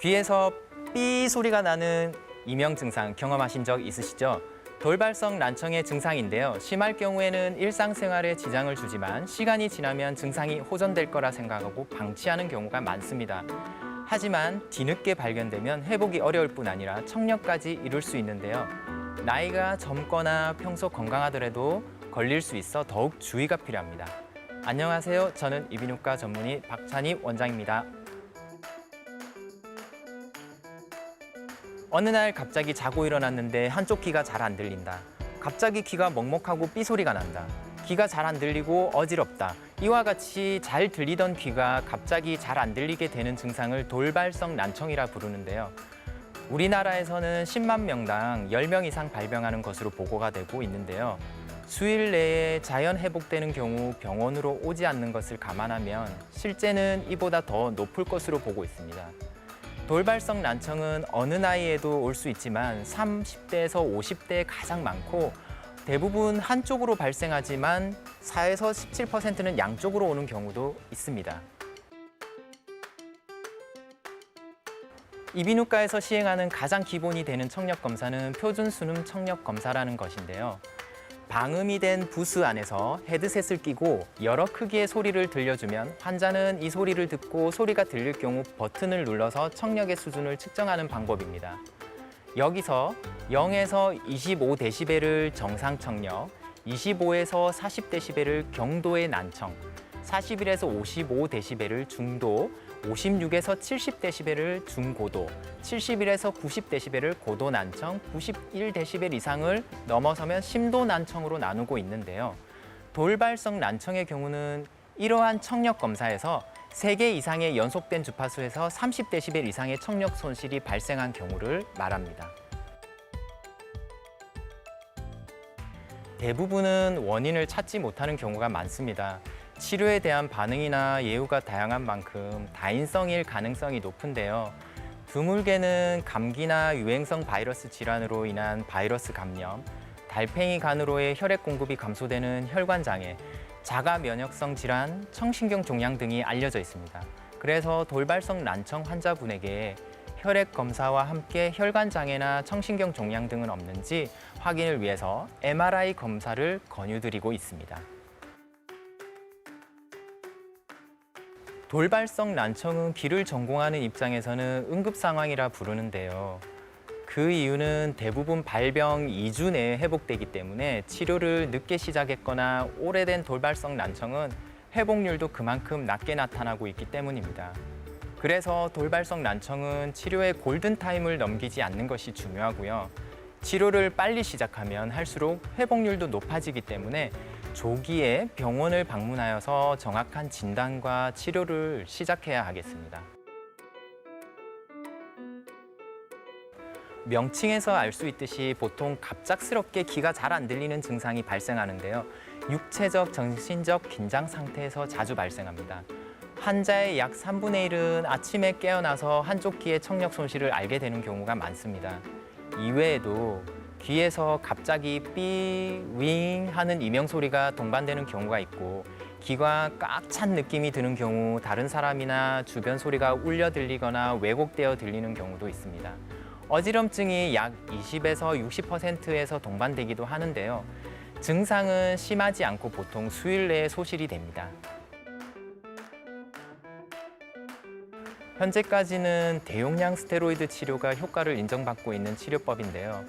귀에서 삐 소리가 나는 이명 증상 경험하신 적 있으시죠? 돌발성 난청의 증상인데요. 심할 경우에는 일상생활에 지장을 주지만 시간이 지나면 증상이 호전될 거라 생각하고 방치하는 경우가 많습니다. 하지만 뒤늦게 발견되면 회복이 어려울 뿐 아니라 청력까지 이룰 수 있는데요. 나이가 젊거나 평소 건강하더라도 걸릴 수 있어 더욱 주의가 필요합니다. 안녕하세요. 저는 이비인후과 전문의 박찬희 원장입니다. 어느 날 갑자기 자고 일어났는데 한쪽 귀가 잘 안 들린다. 갑자기 귀가 먹먹하고 삐 소리가 난다. 귀가 잘 안 들리고 어지럽다. 이와 같이 잘 들리던 귀가 갑자기 잘 안 들리게 되는 증상을 돌발성 난청이라 부르는데요. 우리나라에서는 10만 명당 10명 이상 발병하는 것으로 보고가 되고 있는데요. 수일 내에 자연 회복되는 경우 병원으로 오지 않는 것을 감안하면 실제는 이보다 더 높을 것으로 보고 있습니다. 돌발성 난청은 어느 나이에도 올 수 있지만 30대에서 50대에 가장 많고 대부분 한쪽으로 발생하지만 4에서 17%는 양쪽으로 오는 경우도 있습니다. 이비인후과에서 시행하는 가장 기본이 되는 청력 검사는 표준 수능 청력 검사라는 것인데요. 방음이 된 부스 안에서 헤드셋을 끼고 여러 크기의 소리를 들려주면 환자는 이 소리를 듣고 소리가 들릴 경우 버튼을 눌러서 청력의 수준을 측정하는 방법입니다. 여기서 0에서 25데시벨을 정상 청력, 25에서 40데시벨을 경도의 난청, 41에서 55데시벨을 중도, 56에서 70데시벨을 중고도, 71에서 90데시벨을 고도 난청, 91데시벨 이상을 넘어서면 심도 난청으로 나누고 있는데요. 돌발성 난청의 경우는 이러한 청력 검사에서 3개 이상의 연속된 주파수에서 30데시벨 이상의 청력 손실이 발생한 경우를 말합니다. 대부분은 원인을 찾지 못하는 경우가 많습니다. 치료에 대한 반응이나 예후가 다양한 만큼 다인성일 가능성이 높은데요. 드물게는 감기나 유행성 바이러스 질환으로 인한 바이러스 감염, 달팽이 간으로의 혈액 공급이 감소되는 혈관 장애, 자가 면역성 질환, 청신경 종양 등이 알려져 있습니다. 그래서 돌발성 난청 환자분에게 혈액 검사와 함께 혈관 장애나 청신경 종양 등은 없는지 확인을 위해서 MRI 검사를 권유드리고 있습니다. 돌발성 난청은 귀를 전공하는 입장에서는 응급 상황이라 부르는데요. 그 이유는 대부분 발병 2주 내에 회복되기 때문에 치료를 늦게 시작했거나 오래된 돌발성 난청은 회복률도 그만큼 낮게 나타나고 있기 때문입니다. 그래서 돌발성 난청은 치료의 골든타임을 넘기지 않는 것이 중요하고요. 치료를 빨리 시작하면 할수록 회복률도 높아지기 때문에 조기에 병원을 방문하여서 정확한 진단과 치료를 시작해야 하겠습니다. 명칭에서 알 수 있듯이 보통 갑작스럽게 귀가 잘 안 들리는 증상이 발생하는데요. 육체적, 정신적 긴장 상태에서 자주 발생합니다. 환자의 약 3분의 1은 아침에 깨어나서 한쪽 귀의 청력 손실을 알게 되는 경우가 많습니다. 이외에도 귀에서 갑자기 삐, 윙 하는 이명 소리가 동반되는 경우가 있고 귀가 꽉 찬 느낌이 드는 경우 다른 사람이나 주변 소리가 울려 들리거나 왜곡되어 들리는 경우도 있습니다. 어지럼증이 약 20에서 60%에서 동반되기도 하는데요. 증상은 심하지 않고 보통 수일 내에 소실이 됩니다. 현재까지는 대용량 스테로이드 치료가 효과를 인정받고 있는 치료법인데요.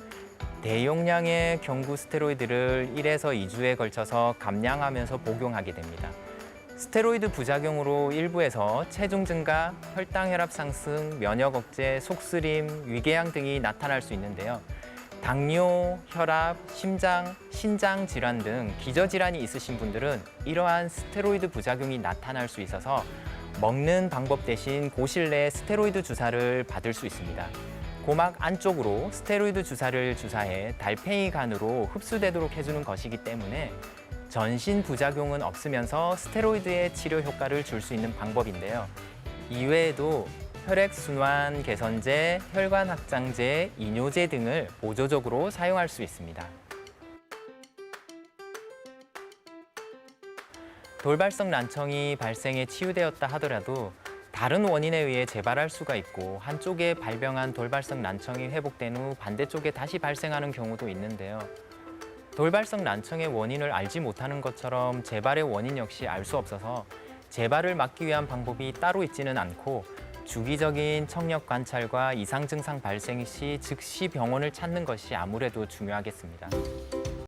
대용량의 경구 스테로이드를 1에서 2주에 걸쳐서 감량하면서 복용하게 됩니다. 스테로이드 부작용으로 일부에서 체중 증가, 혈당 혈압 상승, 면역 억제, 속쓰림, 위궤양 등이 나타날 수 있는데요. 당뇨, 혈압, 심장, 신장 질환 등 기저 질환이 있으신 분들은 이러한 스테로이드 부작용이 나타날 수 있어서 먹는 방법 대신 고실 내에 스테로이드 주사를 받을 수 있습니다. 고막 안쪽으로 스테로이드 주사를 주사해 달팽이 간으로 흡수되도록 해주는 것이기 때문에 전신 부작용은 없으면서 스테로이드의 치료 효과를 줄 수 있는 방법인데요. 이외에도 혈액순환 개선제, 혈관 확장제, 이뇨제 등을 보조적으로 사용할 수 있습니다. 돌발성 난청이 발생해 치유되었다 하더라도 다른 원인에 의해 재발할 수가 있고 한쪽에 발병한 돌발성 난청이 회복된 후 반대쪽에 다시 발생하는 경우도 있는데요. 돌발성 난청의 원인을 알지 못하는 것처럼 재발의 원인 역시 알 수 없어서 재발을 막기 위한 방법이 따로 있지는 않고 주기적인 청력 관찰과 이상 증상 발생 시 즉시 병원을 찾는 것이 아무래도 중요하겠습니다.